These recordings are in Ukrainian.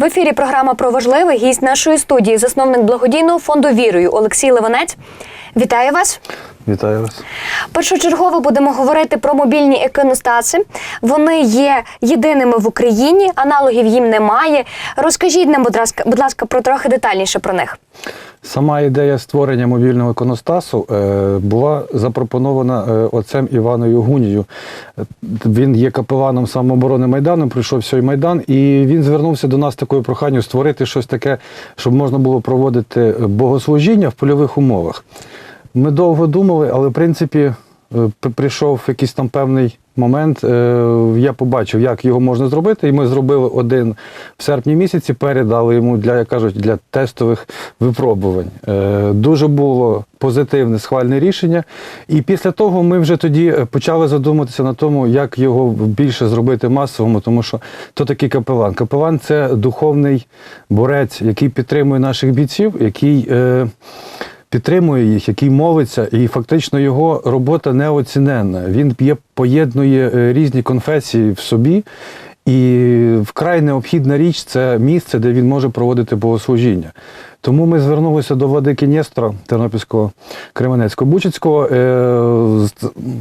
В ефірі програма про важливе. Гість нашої студії, засновник благодійного фонду Вірою Олексій Леванець. Вітаю вас. Вітаю вас. Першочергово будемо говорити про мобільні іконостаси. Вони є єдиними в Україні, аналогів їм немає. Розкажіть нам, будь ласка, будь ласка, про трохи детальніше про них. Сама ідея створення мобільного іконостасу е, була запропонована е, отцем Іваною Гунію. Він є капеланом самооборони Майдану, прийшов сьогодні Майдан, і він звернувся до нас такою проханням створити щось таке, щоб можна було проводити богослужіння в польових умовах. Ми довго думали, але в принципі е, прийшов якийсь там певний момент. е, Я побачив, як його можна зробити, і ми зробили один в серпні місяці, передали йому для, як кажуть, для тестових випробувань. Е, Дуже було позитивне схвальне рішення. І після того ми вже тоді е, почали задуматися на тому, як його більше зробити масовому, тому що то такий капелан. Капелан це духовний борець, який підтримує наших бійців, який. Підтримує їх, який молиться, і фактично його робота неоціненна. Він є, поєднує е, різні конфесії в собі. І вкрай необхідна річ це місце, де він може проводити богослужіння. Тому ми звернулися до владики Нєстра Тернопільського Кременецького Бучицького е,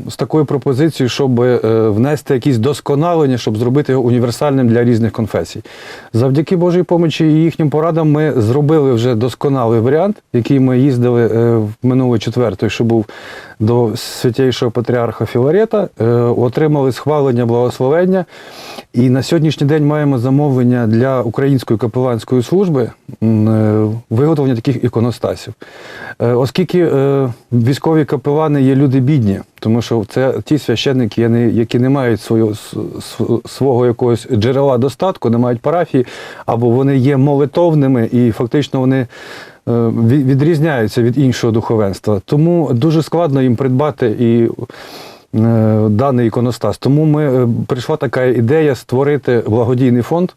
з, такою пропозицією, щоб е, внести якісь досконалення, щоб зробити його універсальним для різних конфесій. Завдяки Божій помочі і їхнім порадам ми зробили вже досконалий варіант, який ми їздили е, в минулий четвертий, що був до святейшого патріарха Філарета, отримали схвалення благословення. І на сьогоднішній день маємо замовлення для української капеланської служби виготовлення таких іконостасів. Е, Оскільки е, військові капелани є люди бідні, тому що це ті священники, які не- мають свого, свого якогось джерела достатку, не мають парафії, або вони є молитовними і фактично вони. е, Відрізняються від іншого духовенства, тому дуже складно їм придбати і даний іконостас. Тому ми прийшла така ідея створити благодійний фонд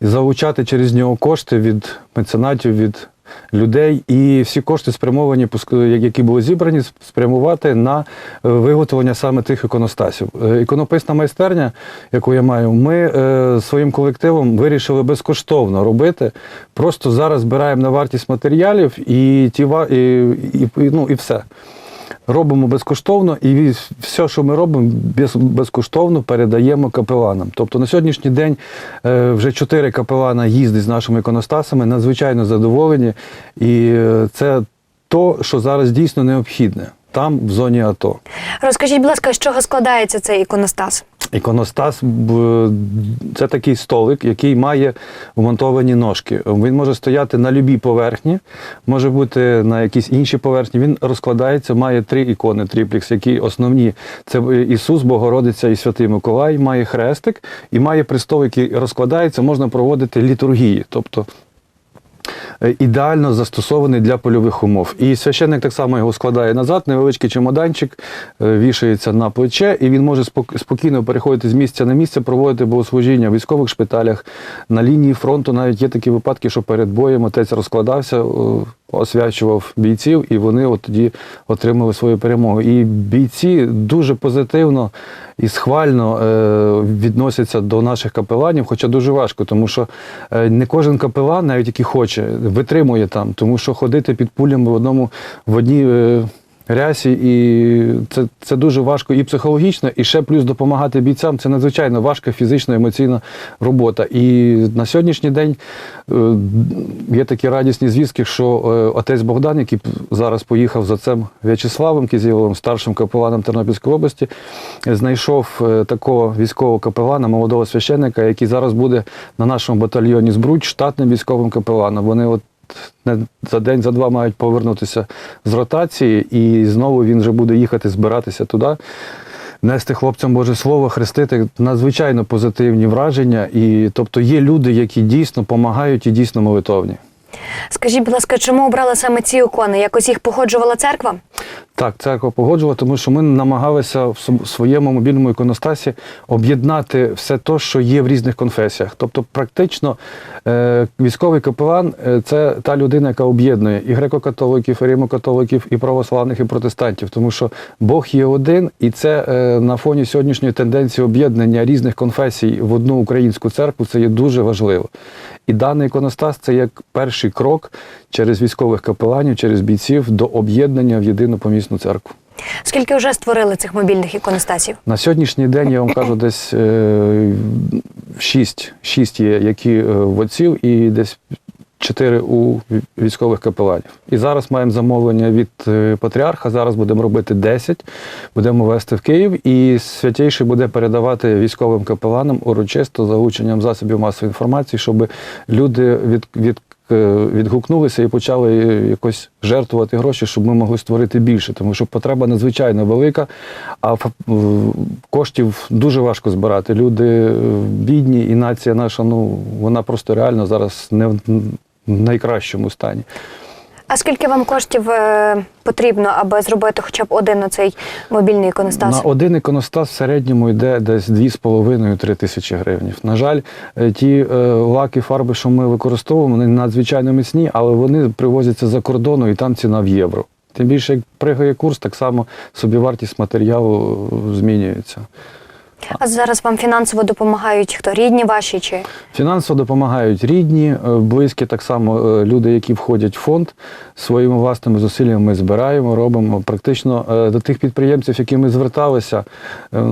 і залучати через нього кошти від меценатів, від людей, і всі кошти спрямовані, які були зібрані, спрямувати на е, виготовлення саме тих іконостасів. Е, Іконописна майстерня, яку я маю, ми е, своїм колективом вирішили безкоштовно робити. Просто зараз збираємо на вартість матеріалів і ті і, і, і, ну, і все робимо безкоштовно, і все, що ми робимо, без- безкоштовно передаємо капеланам. Тобто на сьогоднішній день е, вже чотири капелана їздять з нашими іконостасами, надзвичайно задоволені. І е, це то, що зараз дійсно необхідне там, в зоні АТО. Розкажіть, будь ласка, з чого складається цей іконостас? Іконостас це такий столик, який має вмонтовані ножки. Він може стояти на любій поверхні, може бути на якійсь іншій поверхні. Він розкладається, має три ікони тріплікс, які основні. Це Ісус, Богородиця і Святий Миколай, має хрестик і має престол, який розкладається, можна проводити літургії. Тобто ідеально застосований для польових умов. І священник так само його складає назад, невеличкий чемоданчик е, вішається на плече, і він може спокійно переходити з місця на місце, проводити богослужіння в військових шпиталях, на лінії фронту. Навіть є такі випадки, що перед боєм отець розкладався, е, освячував бійців, і вони от тоді отримали свою перемогу. І бійці дуже позитивно і схвально е, відносяться до наших капеланів, хоча дуже важко, тому що е, не кожен капелан, навіть який хоче, витримує там, тому що ходити під пулями в одному в одній. Рясі, і це, це дуже важко і психологічно, і ще плюс допомагати бійцям. Це надзвичайно важка фізична емоційна робота. І на сьогоднішній день е, є такі радісні звістки, що е, отець Богдан, який зараз поїхав за цим В'ячеславом Кізіловим, старшим капеланом Тернопільської області, знайшов е, такого військового капелана, молодого священника, який зараз буде на нашому батальйоні Збруч штатним військовим капеланом. Вони от за день, за два мають повернутися з ротації, і знову він вже буде їхати збиратися туди. Нести хлопцям Боже Слово, хрестити надзвичайно позитивні враження. І тобто є люди, які дійсно допомагають і дійсно молитовні. Скажіть, будь ласка, чому обрали саме ці ікони? Якось їх погоджувала церква? Так, церква погоджувала, тому що ми намагалися в своєму мобільному іконостасі об'єднати все те, що є в різних конфесіях. Тобто, практично е, військовий капелан е, це та людина, яка об'єднує і греко-католиків, і римо-католиків, і православних, і протестантів, тому що Бог є один, і це е, на фоні сьогоднішньої тенденції об'єднання різних конфесій в одну українську церкву це є дуже важливо. І даний іконостас це як перший крок через військових капеланів, через бійців до об'єднання в єдину помісну церкву. Скільки вже створили цих мобільних іконостасів? На сьогоднішній день я вам кажу, десь е, шість, шість є, які е, в отців, і десь чотири у військових капеланів. І зараз маємо замовлення від е, патріарха. Зараз будемо робити 10, будемо вести в Київ, і святійший буде передавати військовим капеланам урочисто за ученням засобів масової інформації, щоб люди від, від е, відгукнулися і почали якось жертвувати гроші, щоб ми могли створити більше, тому що потреба надзвичайно велика, а коштів дуже важко збирати. Люди е, бідні, і нація наша, ну вона просто реально зараз не найкращому стані. А скільки вам коштів е, потрібно, аби зробити хоча б один оцей мобільний іконостас? На один іконостас в середньому йде десь 2,5-3 тисячі гривень. На жаль, е, ті е, лаки, фарби, що ми використовуємо, вони надзвичайно міцні, але вони привозяться за кордону і там ціна в євро. Тим більше, як пригає курс, так само собівартість матеріалу змінюється. А зараз вам фінансово допомагають хто? Рідні ваші чи Фінансово допомагають рідні, е, близькі, так само е, люди, які входять в фонд. Своїми власними зусиллями ми збираємо, робимо. Практично е, до тих підприємців, які ми зверталися, е,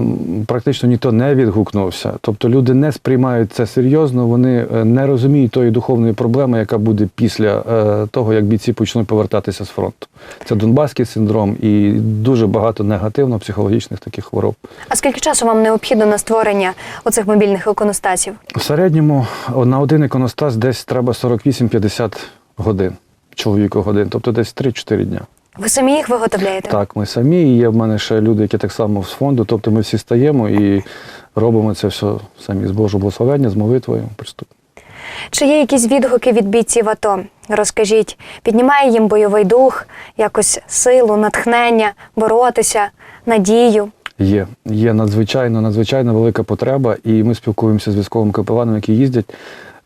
практично ніхто не відгукнувся. Тобто люди не сприймають це серйозно, вони не розуміють тої духовної проблеми, яка буде після того, як бійці почнуть повертатися з фронту. Це Донбаський синдром і дуже багато негативно-психологічних таких хвороб. а скільки часу вам необхідно на створення оцих мобільних іконостасів? В середньому на один іконостас десь треба 48-50 годин, чоловіку годин, тобто десь 3-4 дня. Ви самі їх виготовляєте? Так, ми самі, і є в мене ще люди, які так само з фонду, тобто ми всі стаємо і робимо це все самі з Божого благословення, з молитвою. Приступ. Чи є якісь відгуки від бійців АТО? Розкажіть, піднімає їм бойовий дух, якось силу, натхнення, боротися, надію? Є, є надзвичайно, надзвичайно велика потреба, і ми спілкуємося з військовими капеланами, які їздять.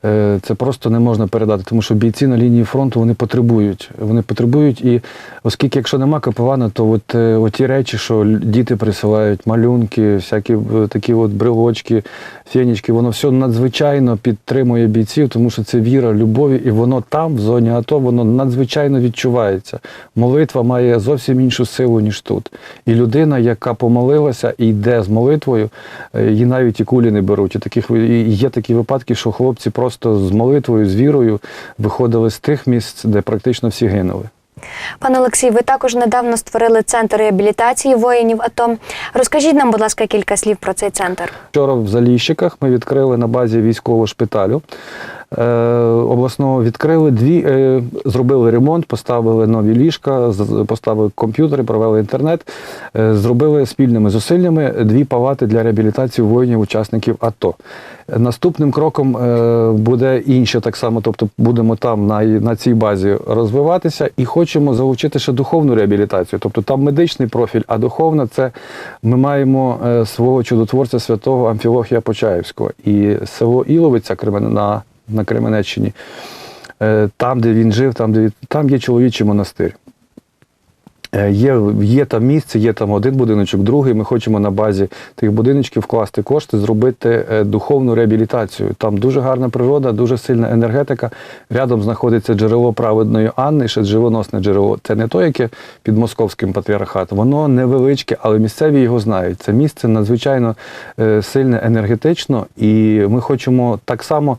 Е, Це просто не можна передати, тому що бійці на лінії фронту вони потребують. Вони потребують, і оскільки, якщо нема капелана, то от, е, от ті речі, що діти присилають, малюнки, всякі е, такі от брелочки, фенічки, воно все надзвичайно підтримує бійців, тому що це віра, любові, і воно там, в зоні АТО, воно надзвичайно відчувається. Молитва має зовсім іншу силу, ніж тут. І людина, яка помолилася і йде з молитвою, її навіть і кулі не беруть. І таких і є такі випадки, що хлопці просто з молитвою, з вірою виходили з тих місць, де практично всі гинули. Пане Олексій, ви також недавно створили центр реабілітації воїнів АТО. Розкажіть нам, будь ласка, кілька слів про цей центр. Вчора в Заліщиках ми відкрили на базі військового шпиталю. Е, обласного відкрили дві, е, зробили ремонт, поставили нові ліжка, поставили комп'ютери, провели інтернет, е, зробили спільними зусиллями дві палати для реабілітації воїнів-учасників АТО. Наступним кроком буде інше так само, тобто будемо там на, на цій базі розвиватися і хочемо залучити ще духовну реабілітацію. Тобто там медичний профіль, а духовна це ми маємо свого чудотворця святого Амфілохія Почаївського. І село Іловиця на, на Кременеччині, е, там, де він жив, там, де там є чоловічий монастир. Е, Є, є там місце, є там один будиночок, другий. Ми хочемо на базі тих будиночків вкласти кошти, зробити е, духовну реабілітацію. Там дуже гарна природа, дуже сильна енергетика. Рядом знаходиться джерело праведної Анни, ще живоносне джерело. Це не то, яке під московським патріархатом. Воно невеличке, але місцеві його знають. Це місце надзвичайно е, сильне енергетично, і ми хочемо так само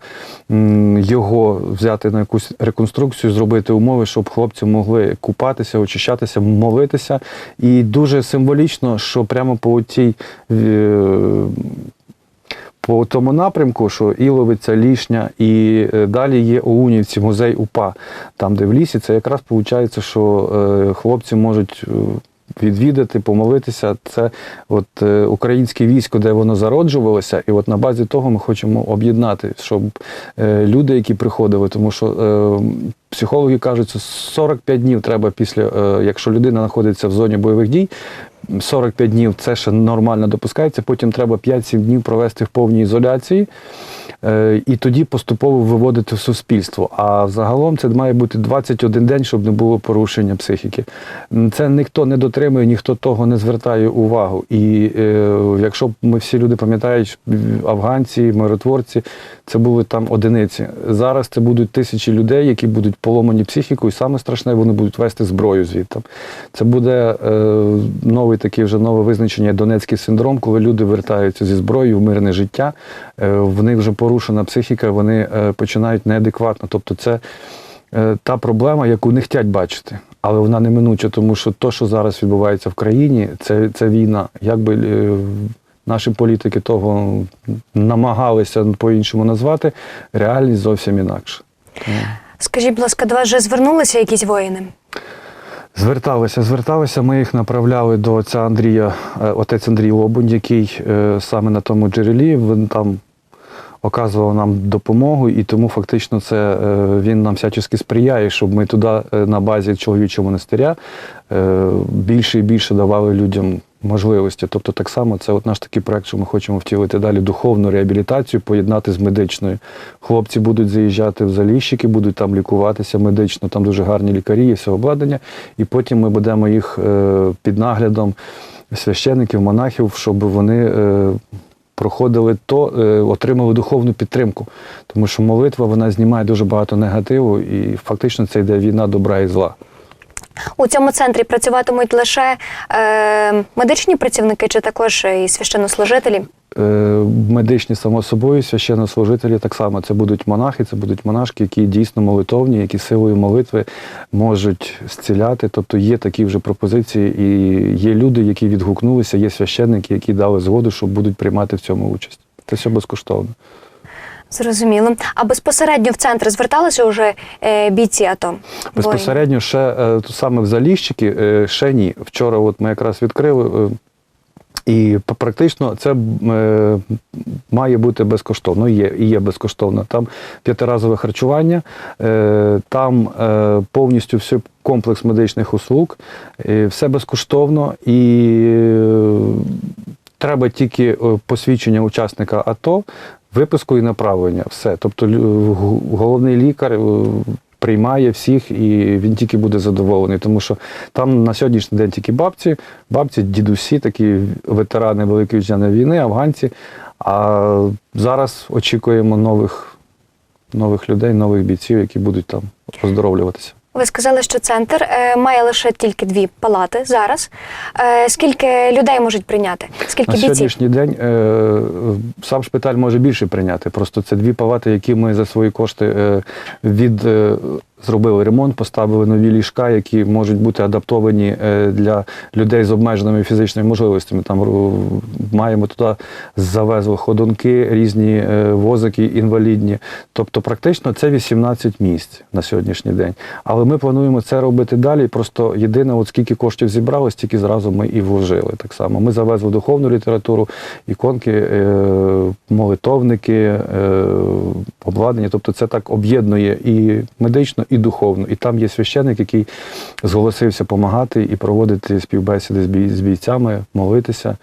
його взяти на якусь реконструкцію, зробити умови, щоб хлопці могли купатися, очищатися, молитися. І дуже символічно, що прямо по тій. е, По тому напрямку, що Іловиця, Лішня і е, далі є Оунівці, музей УПА, там, де в лісі, це якраз виходить, що е, хлопці можуть відвідати, помолитися. Це от е, українське військо, де воно зароджувалося, і от на базі того ми хочемо об'єднати, щоб е, люди, які приходили, тому що е, психологи кажуть, що 45 днів треба після, е, якщо людина знаходиться в зоні бойових дій. 45 днів це ще нормально допускається. Потім треба 5-7 днів провести в повній ізоляції е, і тоді поступово виводити в суспільство. А загалом це має бути 21 день, щоб не було порушення психіки. Це ніхто не дотримує, ніхто того не звертає увагу. І е, якщо ми всі люди пам'ятають, афганці, миротворці, це були там одиниці. Зараз це будуть тисячі людей, які будуть поломані психікою, і саме страшне, вони будуть вести зброю звідти. Це буде е, новий такий вже нове визначення Донецький синдром, коли люди вертаються зі зброєю в мирне життя. Е, в них вже порушена психіка, вони е, починають неадекватно. Тобто, це е, та проблема, яку не хочуть бачити. Але вона неминуча, тому що те, що зараз відбувається в країні, це, це війна. Якби наші політики того намагалися по-іншому назвати, реальність зовсім інакша. Скажіть, будь ласка, до вас вже звернулися якісь воїни? Зверталися, зверталися. Ми їх направляли до отця Андрія, е, отець Андрій Лобунь, який е, саме на тому джерелі він там оказував нам допомогу, і тому фактично це е, він нам всячески сприяє, щоб ми туди на базі чоловічого монастиря більше і більше давали людям можливості. Тобто, так само це от наш такий проект, що ми хочемо втілити далі духовну реабілітацію, поєднати з медичною. Хлопці будуть заїжджати в заліщики, будуть там лікуватися медично, там дуже гарні лікарі, є все обладнання, і потім ми будемо їх е, під наглядом священиків, монахів, щоб вони. е, Проходили то, е, отримали духовну підтримку, тому що молитва вона знімає дуже багато негативу, і фактично це йде війна добра і зла. У цьому центрі працюватимуть лише е, медичні працівники чи також і священнослужителі? Е, медичні, само собою, священнослужителі так само. Це будуть монахи, це будуть монашки, які дійсно молитовні, які силою молитви можуть зціляти. Тобто є такі вже пропозиції, і є люди, які відгукнулися, є священники, які дали згоду, що будуть приймати в цьому участь. Це все безкоштовно. Зрозуміло. А безпосередньо в центр зверталися вже е, бійці АТО? Безпосередньо ще е, саме в Заліщики, е, ще ні. Вчора от ми якраз відкрили. е, І практично це е, має бути безкоштовно. Є і є безкоштовно. Там п'ятиразове харчування, е, там е, повністю все комплекс медичних услуг, е, все безкоштовно і е, треба тільки е, посвідчення учасника АТО, виписку і направлення. Все. Тобто головний лікар. е, Приймає всіх і він тільки буде задоволений, тому що там на сьогоднішній день тільки бабці, бабці, дідусі, такі ветерани Великої вітчизняної війни, афганці. А зараз очікуємо нових, нових людей, нових бійців, які будуть там оздоровлюватися. Ви сказали, що центр е, має лише тільки дві палати зараз. Е, скільки людей можуть прийняти? Скільки На бійців? сьогоднішній день е, сам шпиталь може більше прийняти. Просто це дві палати, які ми за свої кошти від. Е, Зробили ремонт, поставили нові ліжка, які можуть бути адаптовані е, для людей з обмеженими фізичними можливостями. Там маємо туди завезли ходунки, різні е, возики інвалідні. Тобто, практично це 18 місць на сьогоднішній день. Але ми плануємо це робити далі. Просто єдине, от скільки коштів зібрали, стільки зразу ми і вложили. Так само ми завезли духовну літературу, іконки, е, молитовники, е, обладнання. Тобто, це так об'єднує і медично, і духовно. І там є священик, який зголосився допомагати і проводити співбесіди з бій- з бійцями, молитися.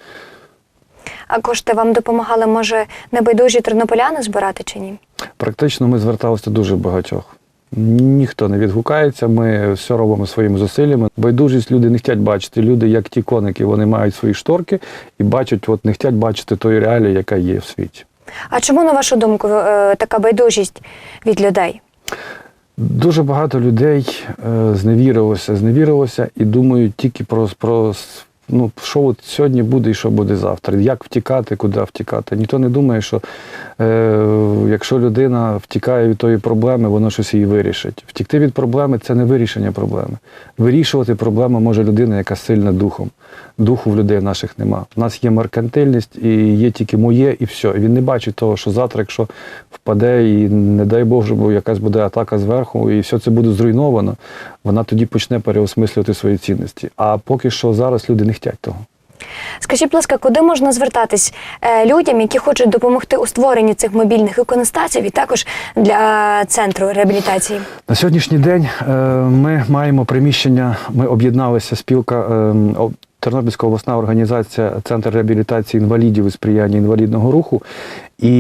А кошти вам допомагали, може, небайдужі тернополяни збирати чи ні? Практично ми зверталися до дуже багатьох. Ніхто не відгукається, ми все робимо своїми зусиллями. Байдужість люди не хочуть бачити. Люди, як ті коники, вони мають свої шторки і бачать, от не хочуть бачити тої реалії, яка є в світі. А чому, на вашу думку, е, така байдужість від людей? Дуже багато людей е, зневірилося, зневірилося і думають тільки про, про ну, що от сьогодні буде і що буде завтра. Як втікати, куди втікати. Ніхто не думає, що е, якщо людина втікає від тої проблеми, воно щось її вирішить. Втікти від проблеми це не вирішення проблеми. Вирішувати проблему може людина, яка сильна духом. Духу в людей наших нема. У нас є меркантильність і є тільки моє, і все. Він не бачить того, що завтра, якщо впаде, і не дай Бог, бо якась буде атака зверху, і все це буде зруйновано. Вона тоді почне переосмислювати свої цінності. А поки що зараз люди не хочуть того. Скажіть, будь ласка, куди можна звертатись е, людям, які хочуть допомогти у створенні цих мобільних іконостасів і також для центру реабілітації? На сьогоднішній день е, ми маємо приміщення. Ми об'єдналися спілка е, Тернопільська обласна організація Центр реабілітації інвалідів і сприяння інвалідного руху. І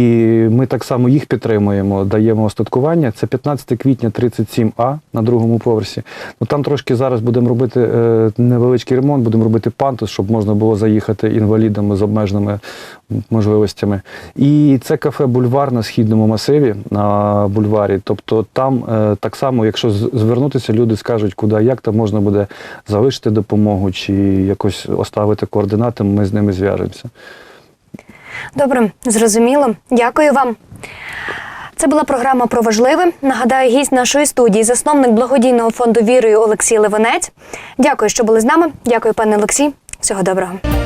ми так само їх підтримуємо, даємо остаткування. Це 15 квітня 37А на другому поверсі. Ну там трошки зараз будемо робити е, невеличкий ремонт, будемо робити пантус, щоб можна було заїхати інвалідами з обмеженими можливостями. І це кафе Бульвар на східному масиві на бульварі. Тобто там е, так само, якщо звернутися, люди скажуть, куди як там можна буде залишити допомогу чи якось оставити координати, ми з ними зв'яжемося. Добре, зрозуміло. Дякую вам. Це була програма про важливе. Нагадаю, гість нашої студії, засновник благодійного фонду Вірою Олексій Левонець. Дякую, що були з нами. Дякую, пане Олексій. Всього доброго.